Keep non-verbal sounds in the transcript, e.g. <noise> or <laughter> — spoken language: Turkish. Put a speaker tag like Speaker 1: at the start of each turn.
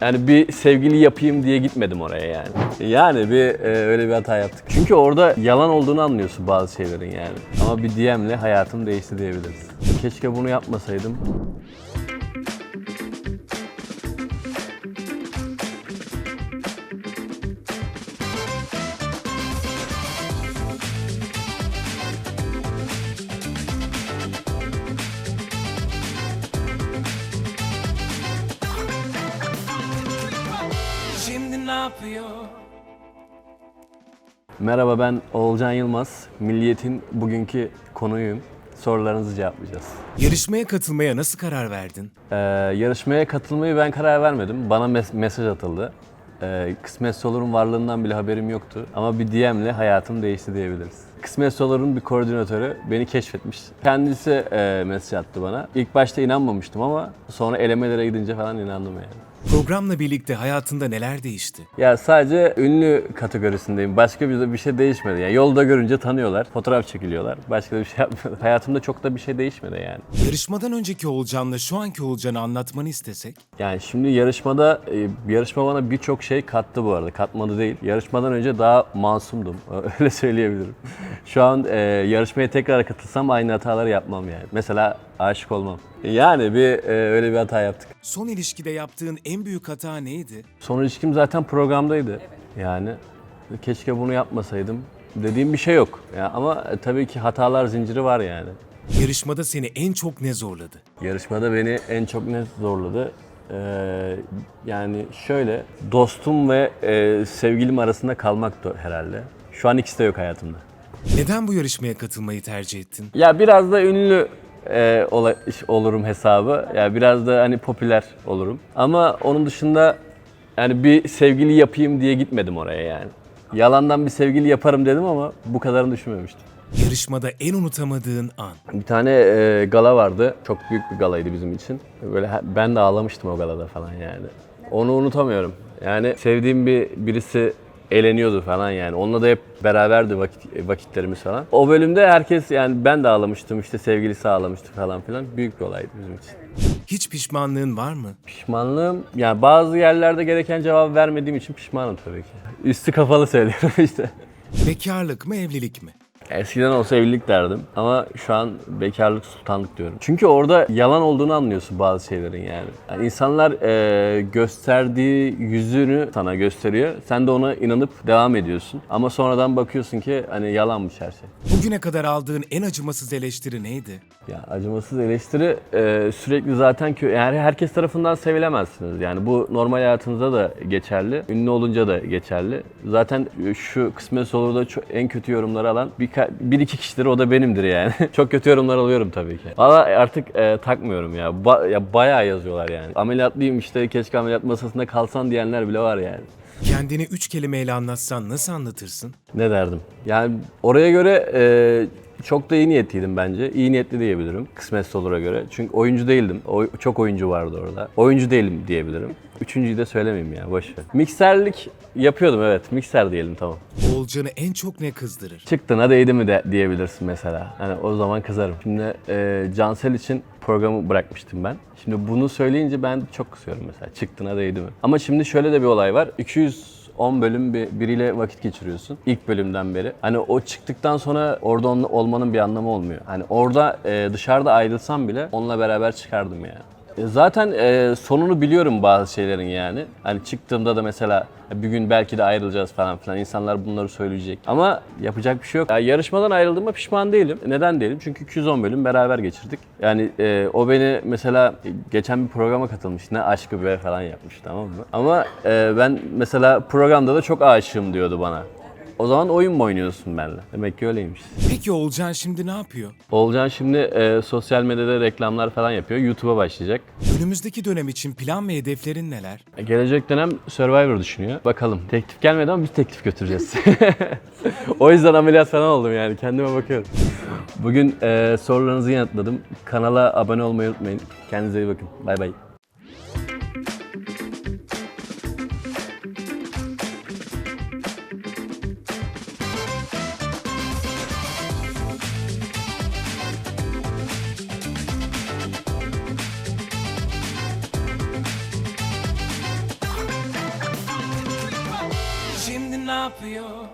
Speaker 1: Yani bir sevgili yapayım diye gitmedim oraya yani. Yani bir e, öyle bir hata yaptık. Çünkü orada yalan olduğunu anlıyorsun bazı şeylerin yani. Ama bir DM'le hayatım değişti diyebiliriz. Keşke bunu yapmasaydım.
Speaker 2: Yapıyor?
Speaker 1: Merhaba ben Oğulcan Yılmaz. Milliyet'in bugünkü konuyum. Sorularınızı cevaplayacağız.
Speaker 2: Yarışmaya katılmaya nasıl karar verdin?
Speaker 1: Ee, yarışmaya katılmayı ben karar vermedim. Bana mes- mesaj atıldı. Ee, Kısmetse Olur'un varlığından bile haberim yoktu. Ama bir DM'le hayatım değişti diyebiliriz. Kısmetse Olur'un bir koordinatörü beni keşfetmiş. Kendisi e, mesaj attı bana. İlk başta inanmamıştım ama sonra elemelere gidince falan inandım yani.
Speaker 2: Programla birlikte hayatında neler değişti?
Speaker 1: Ya sadece ünlü kategorisindeyim. Başka bir, bir şey değişmedi. Yani yolda görünce tanıyorlar, fotoğraf çekiliyorlar. Başka da bir şey <laughs> yapmıyorum. Hayatımda çok da bir şey değişmedi yani.
Speaker 2: Yarışmadan önceki Olcan'la şu anki Olcan'ı anlatmanı istesek?
Speaker 1: Yani şimdi yarışmada, e, yarışma bana birçok şey kattı bu arada. Katmadı değil. Yarışmadan önce daha masumdum. <laughs> Öyle söyleyebilirim. <laughs> Şu an e, yarışmaya tekrar katılsam aynı hataları yapmam yani. Mesela aşık olmam. Yani bir e, öyle bir hata yaptık.
Speaker 2: Son ilişkide yaptığın en büyük hata neydi?
Speaker 1: Son ilişkim zaten programdaydı. Yani keşke bunu yapmasaydım dediğim bir şey yok. Ya ama e, tabii ki hatalar zinciri var yani.
Speaker 2: Yarışmada seni en çok ne zorladı?
Speaker 1: Yarışmada beni en çok ne zorladı? Ee, yani şöyle, dostum ve e, sevgilim arasında kalmak da herhalde. Şu an ikisi de yok hayatımda.
Speaker 2: Neden bu yarışmaya katılmayı tercih ettin?
Speaker 1: Ya biraz da ünlü e, ola- olurum hesabı. Ya biraz da hani popüler olurum. Ama onun dışında yani bir sevgili yapayım diye gitmedim oraya yani. Yalandan bir sevgili yaparım dedim ama bu kadarını düşünmemiştim.
Speaker 2: Yarışmada en unutamadığın an.
Speaker 1: Bir tane e, gala vardı. Çok büyük bir galaydı bizim için. Böyle he- ben de ağlamıştım o galada falan yani. Onu unutamıyorum. Yani sevdiğim bir birisi eğleniyordu falan yani. Onunla da hep beraberdi vakit, vakitlerimiz falan. O bölümde herkes yani ben de ağlamıştım işte sevgilisi ağlamıştı falan filan. Büyük bir olaydı bizim için.
Speaker 2: Hiç pişmanlığın var mı?
Speaker 1: Pişmanlığım yani bazı yerlerde gereken cevabı vermediğim için pişmanım tabii ki. Üstü kafalı söylüyorum <laughs> işte.
Speaker 2: Bekarlık mı evlilik mi?
Speaker 1: Eskiden olsa evlilik derdim ama şu an bekarlık sultanlık diyorum. Çünkü orada yalan olduğunu anlıyorsun bazı şeylerin yani. yani insanlar e, gösterdiği yüzünü sana gösteriyor. Sen de ona inanıp devam ediyorsun. Ama sonradan bakıyorsun ki hani yalanmış her şey.
Speaker 2: Bugüne kadar aldığın en acımasız eleştiri neydi?
Speaker 1: Ya acımasız eleştiri e, sürekli zaten kö- yani herkes tarafından sevilemezsiniz. Yani bu normal hayatınızda da geçerli. Ünlü olunca da geçerli. Zaten şu kısmet olur da en kötü yorumları alan bir, bir iki kişidir o da benimdir yani. <laughs> Çok kötü yorumlar alıyorum tabii ki. Valla artık e, takmıyorum ya. Ba- ya bayağı yazıyorlar yani. Ameliyatlıyım işte keşke ameliyat masasında kalsan diyenler bile var yani.
Speaker 2: Kendini üç kelimeyle anlatsan nasıl anlatırsın?
Speaker 1: Ne derdim? Yani oraya göre e, çok da iyi niyetliydim bence. İyi niyetli diyebilirim kısmetse olur'a göre. Çünkü oyuncu değildim. O, çok oyuncu vardı orada. Oyuncu değilim diyebilirim. Üçüncüyü de söylemeyeyim ya boş ver. Mikserlik yapıyordum evet. Mikser diyelim tamam.
Speaker 2: Olcan'ı en çok ne kızdırır?
Speaker 1: Çıktığına değdi mi de diyebilirsin mesela. Hani o zaman kızarım. Şimdi e, Cansel için programı bırakmıştım ben. Şimdi bunu söyleyince ben çok kızıyorum mesela. Çıktığına değdi mi? Ama şimdi şöyle de bir olay var. 210 bölüm bir, biriyle vakit geçiriyorsun. ilk bölümden beri. Hani o çıktıktan sonra orada olmanın bir anlamı olmuyor. Hani orada e, dışarıda ayrılsam bile onunla beraber çıkardım yani. E, Zaten e, sonunu biliyorum bazı şeylerin yani. Hani çıktığımda da mesela bir gün belki de ayrılacağız falan filan. İnsanlar bunları söyleyecek. Ama yapacak bir şey yok. Ya yarışmadan ayrıldığıma pişman değilim. Neden değilim? Çünkü 210 bölüm beraber geçirdik. Yani e, o beni mesela geçen bir programa katılmış. Ne aşkı be falan yapmış tamam mı? Ama e, ben mesela programda da çok aşığım diyordu bana. O zaman oyun mu oynuyorsun benimle? Demek ki öyleymiş.
Speaker 2: Peki Olcan şimdi ne yapıyor?
Speaker 1: Olcan şimdi e, sosyal medyada reklamlar falan yapıyor. YouTube'a başlayacak.
Speaker 2: Önümüzdeki dönem için plan ve hedeflerin neler?
Speaker 1: Gelecek dönem Survivor düşünüyor. Bakalım. Teklif gelmedi ama biz teklif götüreceğiz. <laughs> o yüzden ameliyat falan oldum yani. Kendime bakıyorum. Bugün e, sorularınızı yanıtladım. Kanala abone olmayı unutmayın. Kendinize iyi bakın. Bay bay.
Speaker 2: Ne yapıyor?